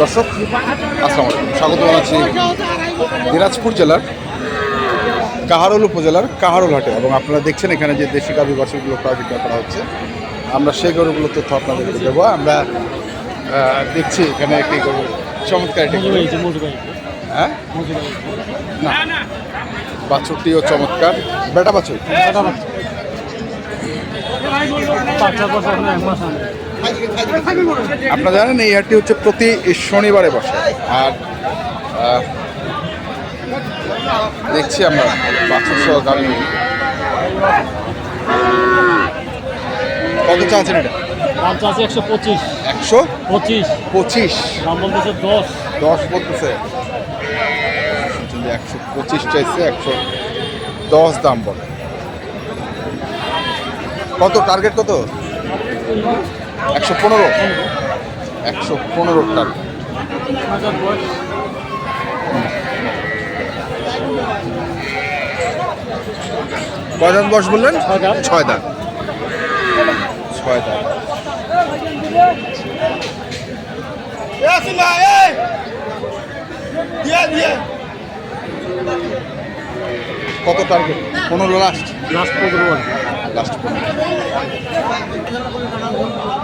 দর্শক আসসালামু আলাইকুম। স্বাগত জানাচ্ছি দিনাজপুর জেলার কাহারোল উপজেলার কাহারোল হাটে এবং আপনারা দেখছেন এখানে যে দেশি গাভী বাছুরগুলো প্রায় বিক্রয় করা হচ্ছে। আমরা সেই গরুগুলোর তথ্য আপনাদেরকে দেবো। আমরা দেখছি এখানে একটি গরু। চমৎকার একটি হ্যাঁ? না। বাছুরটিও চমৎকার। বেটা বাছুর? আপনারা জানেন এই হাটটি হচ্ছে প্রতি শনিবারে বসে। আর দেখছি আমরা সহ গাড়ি। কত চা আছেন এটা? দাম চাচ্ছে একশো পঁচিশ। একশো পঁচিশ। পঁচিশ। দাম বলতেছে দশ। দশ বলতেছে। একশো পঁচিশ চাইছে একশো দশ দাম বলে। কত? টার্গেট কত? একশো পনেরো। একশো পনেরো টার্গেট কয় দাঁত বয়স বললেন? ছয় দাঁত। ছয় দাঁত ছয় দাঁত কত টার্গেট পনেরো লাস্ট লাস্ট পনেরো লাস্ট পনেরো।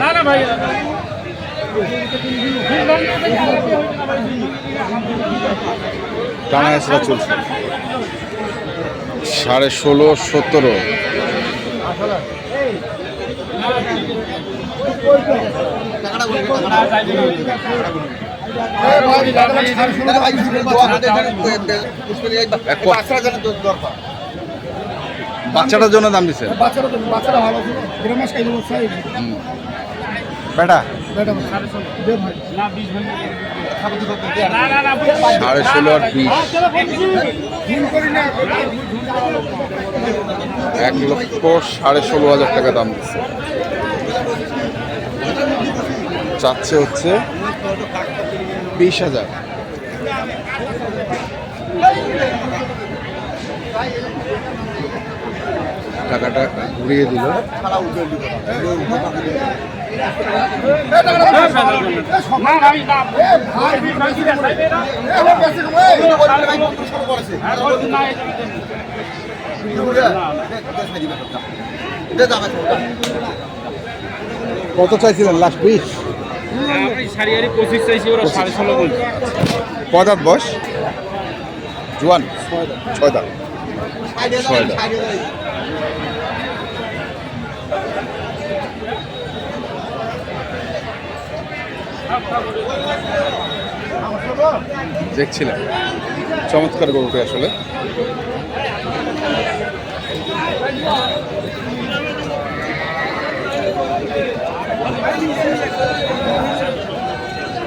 না না ভাই। টানা এসরা চলছে। সাড়ে ষোলো সতেরো। বাচ্চাটার জন্য দাম দিচ্ছে বাচ্চারা তো বাচ্চারা ভালো ছিল দেড় মাস খাইতে বলছে বেটা? বেটা দে ভাই। না বিশ ভাই। না না না সাড়ে ষোলো আর বিশ। না। এক লক্ষ সাড়ে ষোলো হাজার টাকা দাম দিচ্ছে চাচ্ছে হচ্ছে বিশ হাজার। টাকাটা ঘুরিয়ে দিল। কত চাইছিলেন? লাস্ট বিশ? বলছে বয়স? জোয়ান? ছয় দাঁত দেখছিলাম। চমৎকার গরুটি আসলে।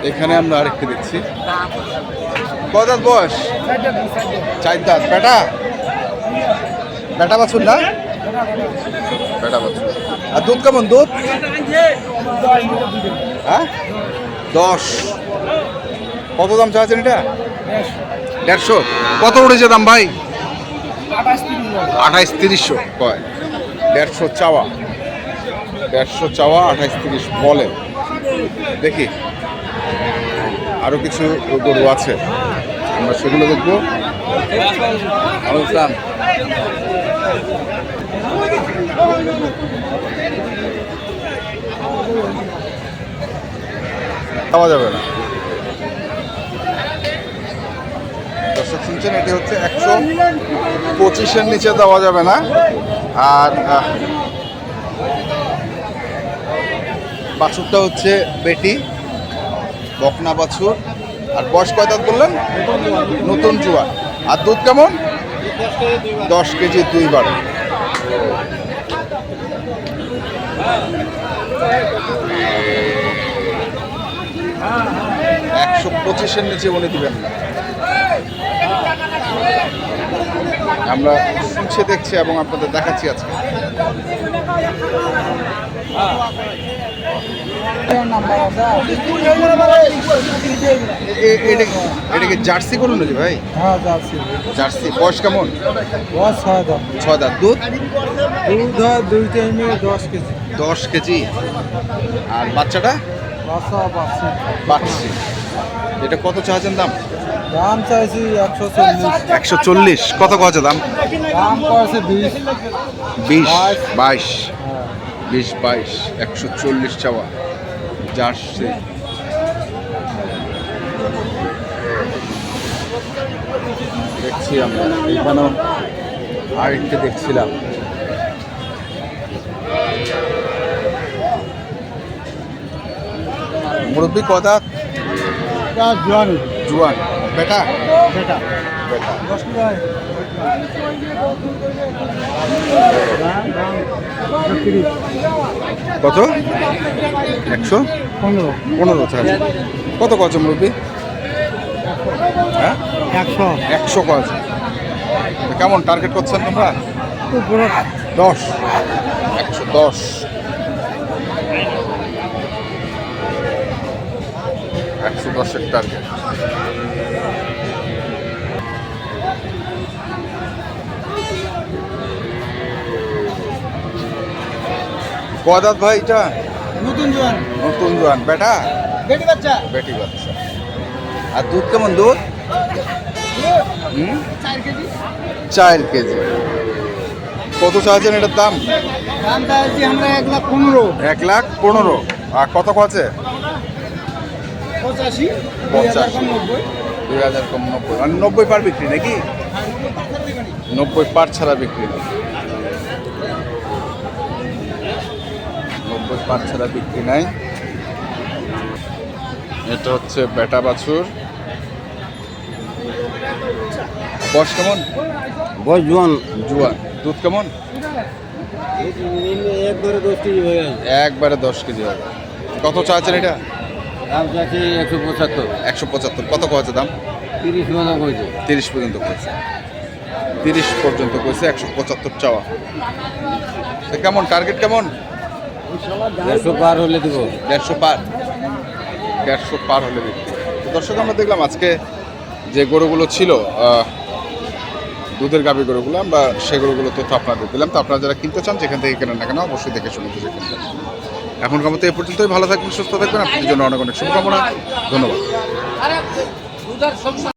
এখানে আমরা আরেকটি দেখছি। কয় দাঁত বয়স? চার বেটা? বেটা বাছুর না? বেটা বাছুর আর দুধ কেমন দুধ? হ্যাঁ? দশ। কত দাম চাচ্ছেন এটা? দেড়শো। কত উঠেছে দাম ভাই? আঠাইশ তিরিশশো। কয়? দেড়শো চাওয়া। দেড়শো চাওয়া আঠাইশ তিরিশ বলে। দেখি। আরও কিছু গরু আছে। আমরা সেগুলো দেখব। আলু পাওয়া যাবে না। দর্শক, শুনছেন, এটি হচ্ছে একশো পঁচিশের নিচে দেওয়া যাবে না। আর বাছুরটা হচ্ছে বেটি, বকনা বাছুর। আর বয়স কয় দাঁত বললেন? নতুন জুয়া আর দুধ কেমন? দশ কেজি দুই একশো পঁচিশের নিচে উনি দিবেন আমরা শুনছে দেখছি এবং আপনাদের দেখাচ্ছি আজকে। এটা কি- জার্সি করুন নাকি ভাই? হ্যাঁ জার্সি বয়স কেমন? ছয় দাঁত দুধ? দুধ দশ কেজি। দশ কেজি আর বাচ্চাটা? বাচ্চি। এটা কত চাচ্ছেন দাম? দাম চাইছি একশো চল্লিশ। একশো চল্লিশ কত কছে দাম? দাম বিশ বাইশ। বিশ বাইশ একশো চল্লিশ চাওয়া। জার্সি দেখছি আমরা। এখানেও আরেকটা দেখছিলাম। মুরব্বী কথা? জোয়ানি। জুয়ান। বেটা? বেটা। বেটা। কত? একশো? পনেরো। পনেরো চার্জ কত কত মুরব্বী? হ্যাঁ? একশো। একশো কত কেমন টার্গেট করছেন তোমরা? দশ। একশো দশ। একশো দশের টার্গেট কদাত ভাই এটা? নতুন জোয়ান। নতুন জোয়ান। বেটা? বেটি বাচ্চা। বেটি বাচ্চা। আর দুধ কেমন দুধ? হুম? চার কেজি। কত চাচ্ছেন এটার দাম? দাম চাইছি আমরা এক লাখ পনেরো। এক লাখ পনেরো। আর কত আছে পঁচাশি। দুই হাজার কম নব্বই হাজার নব্বই। নব্বই পার বিক্রি নাকি? নব্বই পার ছাড়া বিক্রি। ছাড়া বিক্রি নাই। এটা হচ্ছে বেটা বাছুর। বয়স কেমন? বস জোয়ান। জুয়ান। দুধ কেমন? একবারে দশ কেজি হয়ে একবারে দশ কেজি হবে। কত চাচ্ছেন এটা? দাম একশো পঁচাত্তর। একশো পঁচাত্তর। কত কয়েছে দাম? তিরিশ তিরিশ পর্যন্ত কয়েছে। তিরিশ পর্যন্ত কয়েছে একশো পঁচাত্তর চাওয়া। কেমন? টার্গেট কেমন? দেড়শো পার হলে দেবো। দেড়শো পার। দেড়শো পার হলে বিক্রি তো দর্শক আমরা দেখলাম আজকে যে গরুগুলো ছিল দুধের গাভী গরুগুলো আমরা সে গরুগুলো তথ্য আপনাদের দিলাম। তো আপনারা যারা কিনতে চান যেখান থেকে কেনেন না কেন অবশ্যই দেখে শুনে বুঝে কিনবেন এখনকার মতো এ পর্যন্তই। ভালো থাকবেন সুস্থ থাকবেন। আপনাদের জন্য অনেক অনেক শুভকামনা। ধন্যবাদ।